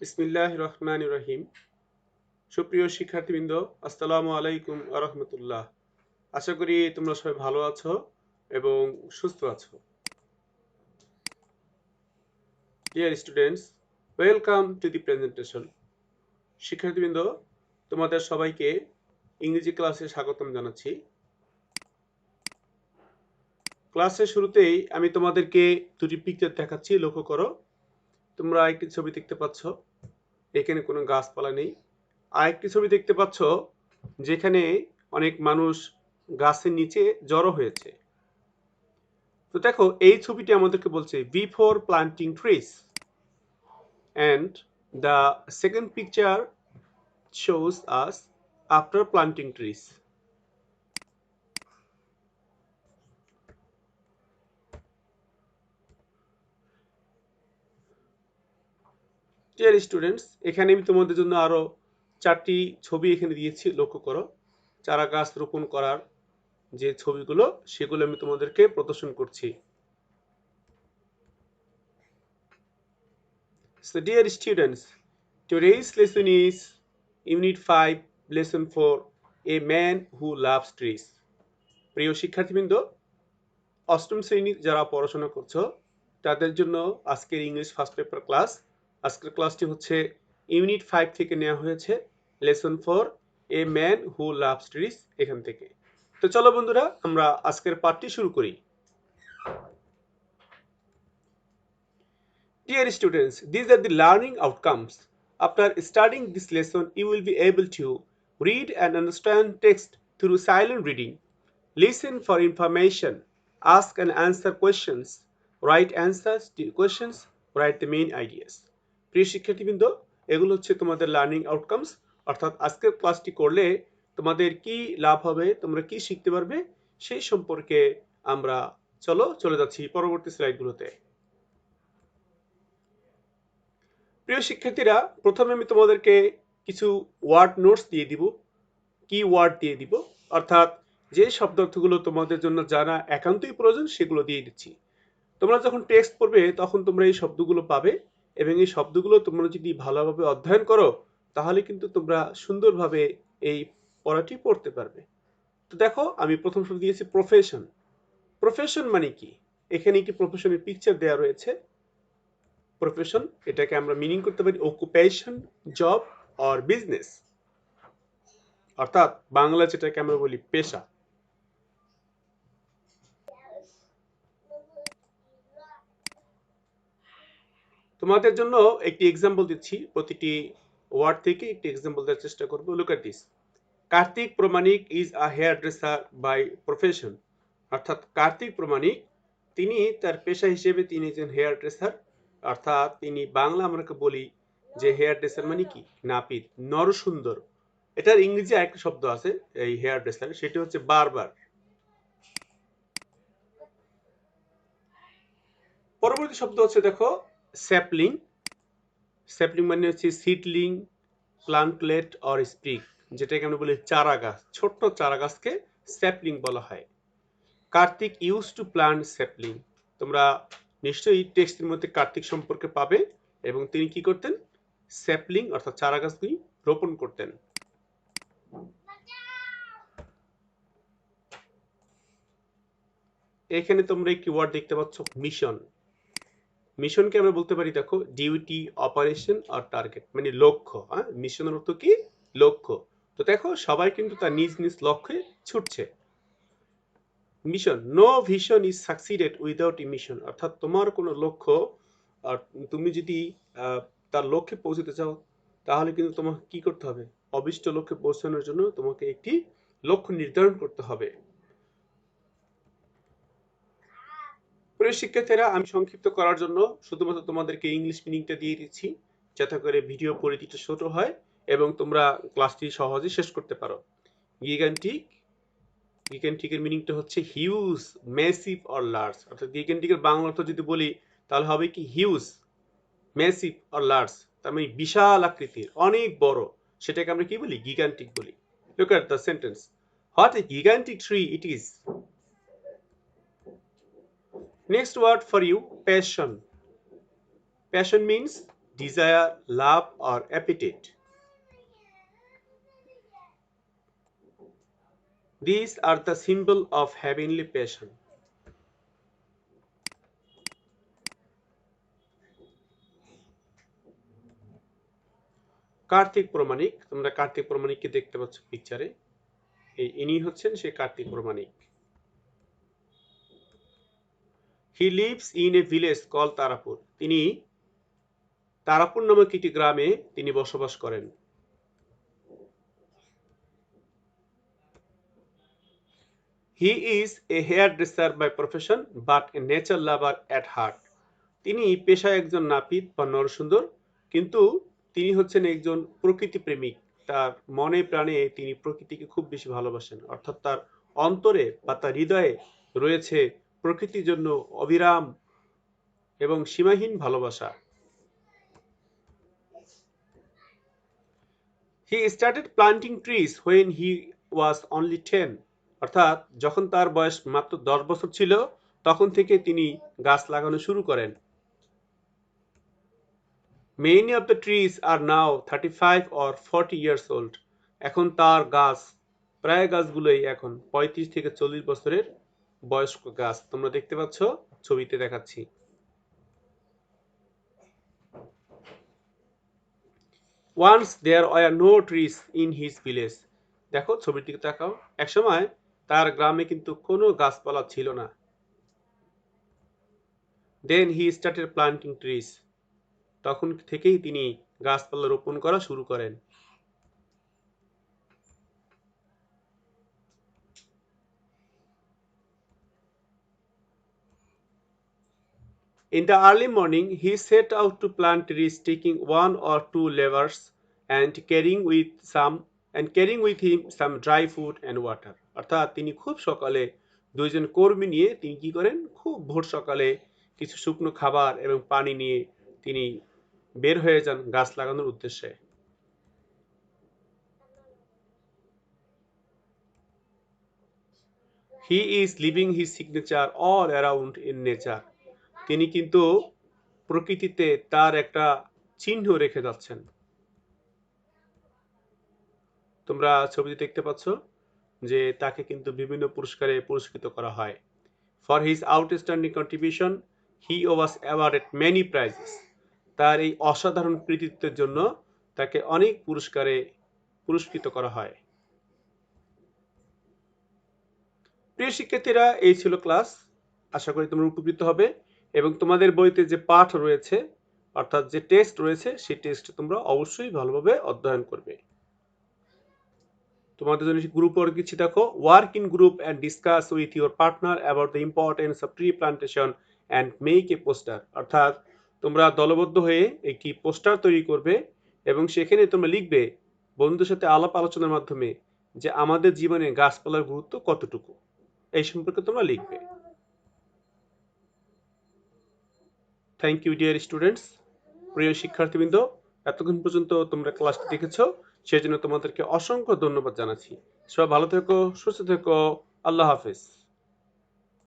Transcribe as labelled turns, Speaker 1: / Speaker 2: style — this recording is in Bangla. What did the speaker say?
Speaker 1: বিসমিল্লাহ রহমান রহিম সুপ্রিয় শিক্ষার্থীবৃন্দ, আসসালামু আলাইকুম আরহামতুল্লাহ আশা করি তোমরা সবাই ভালো আছো এবং সুস্থ আছো। Dear students welcome to the presentation শিক্ষার্থীবৃন্দ, তোমাদের সবাইকে ইংরেজি ক্লাসে স্বাগতম জানাচ্ছি। ক্লাসের শুরুতেই আমি তোমাদেরকে দুটি পিকচার দেখাচ্ছি, লক্ষ্য করো। তোমরা একটি ছবি দেখতে পাচ্ছ। এখানে কোনো গাছপালা নেই। আর একটি ছবি দেখতে পাচ্ছ, যেখানে অনেক মানুষ গাছের নিচে জড়ো হয়েছে। তো দেখো, এই ছবিটি আমাদেরকে বলছে before planting trees and the second picture shows us after planting trees. Dear students এখানে আমি তোমাদের জন্য আরও চারটি ছবি এখানে দিয়েছি লক্ষ্য করো চারা গাছ রোপণ করার যে ছবিগুলো সেগুলো আমি তোমাদেরকে প্রদর্শন করছি So dear students, today's lesson is Unit 5, Lesson 4, A Man Who Loves Trees. প্রিয় শিক্ষার্থীবৃন্দ অষ্টম শ্রেণির যারা পড়াশোনা করছ তাদের জন্য আজকের ইংলিশ ফার্স্ট পেপার ক্লাস আজকের ক্লাসটি হচ্ছে ইউনিট ফাইভ থেকে নেওয়া হয়েছে lesson four a man who love stories এখান থেকে। তো চলো বন্ধুরা, আমরা আজকের পাঠটি শুরু করি। Dear students these are the learning outcomes after starting this lesson you will be able to read and understand text through silent reading listen for information ask and answer questions write answer questions write the main ideas প্রিয় শিক্ষার্থীবৃন্দ, এগুলো হচ্ছে তোমাদের লার্নিং আউটকামস অর্থাৎ আজকের ক্লাসটি করলে তোমাদের কি লাভ হবে, তোমরা কি শিখতে পারবে, সেই সম্পর্কে আমরা, চলো, চলে যাচ্ছি পরবর্তী স্লাইডগুলোতে প্রিয় শিক্ষার্থীরা, প্রথমে আমি তোমাদেরকে কিছু ওয়ার্ড নোটস দিয়ে দিব। কি ওয়ার্ড দিয়ে দিব? অর্থাৎ যে শব্দার্থগুলো তোমাদের জন্য জানা একান্তই প্রয়োজন, সেগুলো দিয়ে দিচ্ছি। তোমরা যখন টেক্সট পড়বে, তখন তোমরা এই শব্দগুলো পাবে। এবং এই শব্দগুলো তোমরা যদি ভালোভাবে অধ্যয়ন করো, তাহলে কিন্তু তোমরা সুন্দরভাবে এই পড়াটি পড়তে পারবে। তো দেখো, আমি প্রথম শব্দ দিয়েছি প্রফেশন প্রফেশন মানে কি? এখানে একটি প্রফেশনের পিকচার দেওয়া রয়েছে। প্রফেশন এটাকে আমরা মিনিং করতে পারি অকুপেশন জব অর বিজনেস অর্থাৎ বাংলা যেটাকে আমরা বলি পেশা। তোমাদের জন্য একটি এক্সাম্পল দিচ্ছি। প্রতিটি ওয়ার্ড থেকে একটি এক্সাম্পল দেওয়ার চেষ্টা করব। Look at this Kartik Pramanik is a hairdresser by profession অর্থাৎ কার্তিক প্রমাণিক, তিনি তার পেশা হিসেবে তিনি একজন হেয়ার ড্রেসার অর্থাৎ তিনি বাংলা আমরাকে বলি যে হেয়ার ড্রেসার মানে কি? নাপিত, নরসুন্দর। এটার ইংরেজি আরেকটা শব্দ আছে, এই হেয়ার ড্রেসার সেটি হচ্ছে বারবার পরবর্তী শব্দ হচ্ছে, দেখো স্যাপলিং স্যাপলিং মানে হচ্ছে সিডলিং প্লান্টলেট অর স্প্রিক যেটাকে আমরা বলি চারা গাছ ছোট্ট চারা গাছকে স্যাপলিং বলা হয়। Kartik use to plant sapling তোমরা নিশ্চয়ই টেক্সটের মধ্যে কার্তিক সম্পর্কে পাবে এবং তিনি কি করতেন? স্যাপলিং অর্থাৎ চারা গাছগুলি রোপণ করতেন। এখানে তোমরা একটি ওয়ার্ড দেখতে পাচ্ছ মিশন মিশনকে আমরা বলতে পারি, দেখো ডিউটি অপারেশন আর টার্গেট মানে লক্ষ্য হ্যাঁ? মিশনের অর্থ কি? লক্ষ্য। তো দেখো, সবাই কিন্তু তার নিজ নিজ লক্ষ্যে ছুটছে। Mission no vision is succeeded without a mission অর্থাৎ তোমার কোনো লক্ষ্য, আর তুমি যদি তার লক্ষ্যে পৌঁছতে চাও, তাহলে কিন্তু তোমাকে কি করতে হবে? অবিষ্ট লক্ষ্যে পৌঁছানোর জন্য তোমাকে একটি লক্ষ্য নির্ধারণ করতে হবে। প্রিয় শিক্ষার্থীরা, আমি সংক্ষিপ্ত করার জন্য শুধুমাত্র তোমাদেরকে ইংলিশ মিনিংটা দিয়ে দিচ্ছি, যাতে করে ভিডিও পরিধিটা ছোট হয় এবং তোমরা ক্লাসটি সহজে শেষ করতে পারো। গিগান্টিক গিগান্টিকের মিনিংটা হচ্ছে হিউজ মেসিভ অর লার্জ অর্থাৎ গিগান্টিকের বাংলা অর্থ যদি বলি, তাহলে হবে কি হিউজ ম্যাসিভ অর লার্জ তার মানে বিশাল আকৃতির, অনেক বড়। সেটাকে আমরা কি বলি? গিগান্টিক বলি। Look at the sentence what a gigantic tree it is Next word for you, passion. Passion means desire, love, or appetite. These are the symbol of heavenly passion. Kartik Pramanik তোমরা কার্তিক প্রমাণিককে দেখতে পাচ্ছ পিকচারে এই ইনি হচ্ছেন সে Kartik Pramanik he lives in a village call Tarapur. তিনি তারাপুর নামক একটি গ্রামে তিনি বসবাস করেন। He is a hairdresser by profession, but a nature lover at heart. তিনি পেশায় একজন নাপিত বা নরসুন্দর, কিন্তু তিনি হচ্ছেন একজন প্রকৃতি প্রেমিক। তার মনে প্রাণে তিনি প্রকৃতিকে খুব বেশি ভালোবাসেন, অর্থাৎ তার অন্তরে বা তার হৃদয়ে রয়েছে প্রকৃতির জন্য অবিরাম এবং সীমাহীন ভালোবাসা। He started planting trees when he was only ten অর্থাৎ যখন তার বয়স মাত্র দশ বছর ছিল, তখন থেকে তিনি গাছ লাগানো শুরু করেন। Many of the trees are now thirty five or forty years old এখন তার গাছ, প্রায় গাছগুলোই এখন পঁয়ত্রিশ থেকে চল্লিশ বছরের বয়স্ক গাছ। তোমরা দেখতে পাচ্ছ? ছবিতে দেখাচ্ছি। Once there are no trees in his village দেখো ছবির দিকে তাকাও একসময় তার গ্রামে কিন্তু কোনো গাছপালা ছিল না। Then he started planting trees তখন থেকেই তিনি গাছপালা রোপণ করা শুরু করেন। In the early morning, he set out to plant trees, taking one or two levers and carrying with some and carrying with him some dry food and water. অর্থাৎ তিনি খুব সকালে দুইজন কর্মী নিয়ে তিনি কি করেন খুব ভোর সকালে কিছু শুকনো খাবার এবং পানি নিয়ে তিনি বের হয়ে যান গাছ লাগানোর উদ্দেশ্যে he is living his signature all around in nature তিনি কিন্তু প্রকৃতিতে তার একটা চিহ্ন রেখে যাচ্ছেন। তোমরা ছবিতে দেখতে পাচ্ছ যে তাকে কিন্তু বিভিন্ন পুরস্কারে পুরস্কৃত করা হয়। For his outstanding contribution he was awarded many prizes তার এই অসাধারণ কৃতিত্বের জন্য তাকে অনেক পুরস্কারে পুরস্কৃত করা হয়। প্রিয় শিক্ষার্থীরা, এই ছিল ক্লাস। আশা করি তোমরা উপকৃত হবে। এবং তোমাদের বইতে যে পাঠ রয়েছে, অর্থাৎ যে টেস্ট রয়েছে, সেই টেস্ট তোমরা অবশ্যই ভালোভাবে অধ্যয়ন করবে। তোমাদের জন্য গ্রুপ ওয়ার্ক দিচ্ছি, দেখো work in group and discuss with your partner about the importance of tree plantation and make a poster অর্থাৎ তোমরা দলবদ্ধ হয়ে একটি পোস্টার তৈরি করবে এবং সেখানে তোমরা লিখবে বন্ধুদের সাথে আলাপ আলোচনার মাধ্যমে যে আমাদের জীবনে গাছপালার গুরুত্ব কতটুকু। এই সম্পর্কে তোমরা লিখবে। থ্যাংক ইউ ডিয়ার স্টুডেন্টস প্রিয় শিক্ষার্থীবৃন্দ, এতক্ষণ পর্যন্ত তোমরা ক্লাসটি দেখেছ সেই জন্য তোমাদেরকে অসংখ্য ধন্যবাদ জানাচ্ছি। সবাই ভালো থেকো, সুস্থ থেকো, আল্লাহ হাফেজ।